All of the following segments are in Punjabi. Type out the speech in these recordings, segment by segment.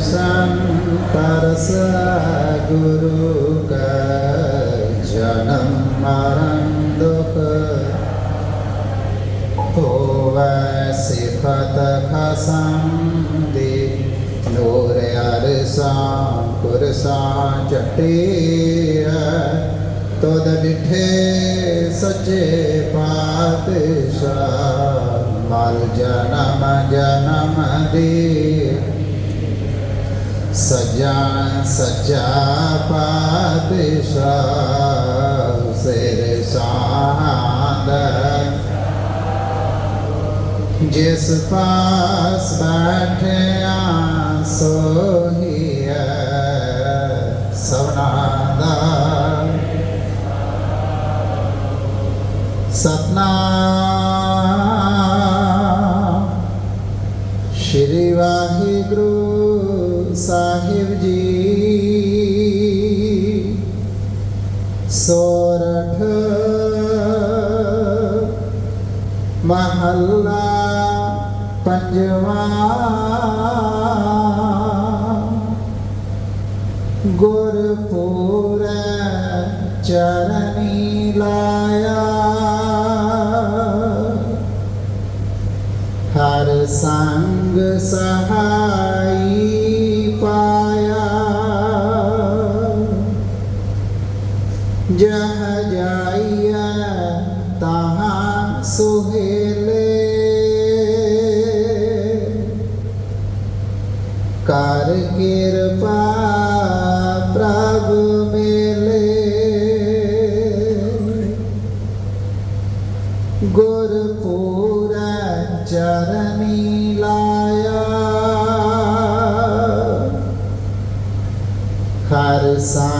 ਦਰਸ਼ਨ ਪਰਸ ਗੁਰੂ ਕਾ ਜਨਮ ਮਰਨ ਦੁਖ ਹੋਵੈ ਸਿਫਤ ਖਸਮ ਦੇ ਨੂਰ ਅਰਸਾ ਕੁਰਸਾ ਚਟਿਆ ਤਦ ਡਿਠੇ ਸੱਚੇ ਪਾਤਸ਼ਾਹ ਮਲ ਜਨਮ ਜਨਮ ਦੀ ਸਜਾ ਸੱਚਾ ਪਾਤਸ਼ਾਹ ਸਿਰ ਸਾਧ ਜਿਸ ਪਾਸ ਬੈਠਿਆ ਸੋਹੀਐ ਸਭਨਾ ਦਾ। ਸਤਨਾਮ ਸੋਰਠ ਮਹੱਲਾ ਪੰਜਵਾ। ਗੁਰਪੂਰ ਚਰਨੀ ਲਾਇਆ। ਹਰ ਸੰਗ ਸਹਾਈ। ਕਰ ਕਿਰਪਾ ਪ੍ਰਭ ਮੇਲੇ। ਗੁਰਪੂਰ ਚਰਨੀ ਲਾਇਆ। ਹਰ ਸੰਗ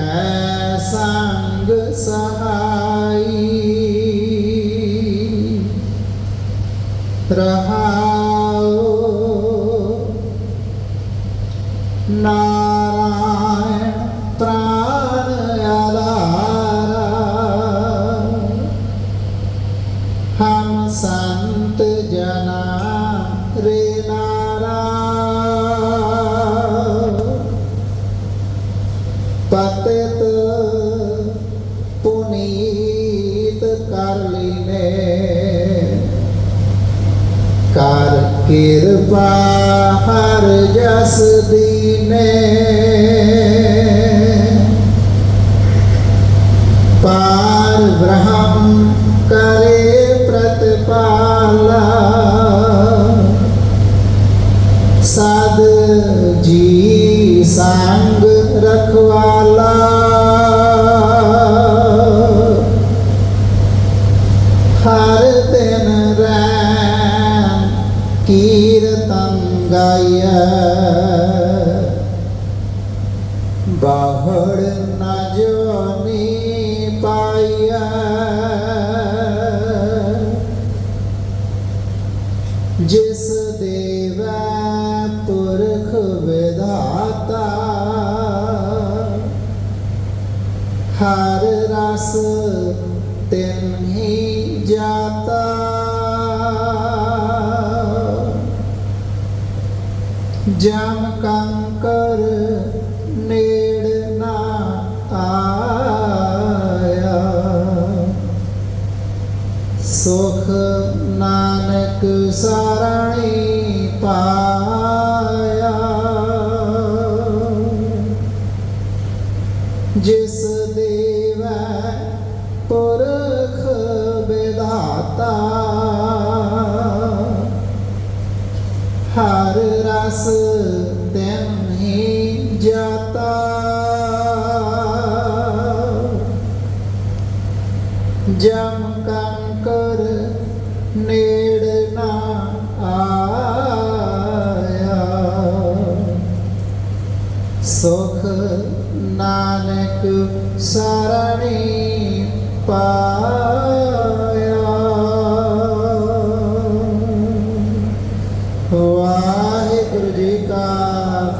ਸੰਤ ਜਨਾ ਰੇ ਨਾਰਾ। ਪਤਿਤ ਪੁਨੀਤ ਕਰ ਲੀਨੇ। ਕਰ ਕਿਰਪਾ ਹਰ ਜਸ ਦੀਨੇ। ਪਾਰ ਬ੍ਰਹਮ ਕਰੇ ਪ੍ਰਤਪਾਲਾ। ਸਦ ਜੀ ਸੰਗ ਰਖਵਾਲਾ। ਹਰ ਦਿਨ ਰੈਨ ਕੀਰਤਨ ਗਾਇਆ ਬਾਹੜ ਨ ਜੋਨੀ ਹਰ ਤਿਨ ਹੀ ਜਾਤਾ। ਜਮ ਕੰਕਰ ਨੇੜ ਨਾ ਆਇਆ। ਸੁਖ ਨਾਨਕ ਸਰਣੀ ਪਾਇਆ। ਦਾਤਾ ਹਰ ਰਸ ਤੈਨੇ ਜਾਤਾ। ਜਮ ਕੰਕਰ ਨੇੜ ਆਇਆ। ਸੁਖ ਨਾਨਕ ਸਰਣੀ ਪਾਇਆ।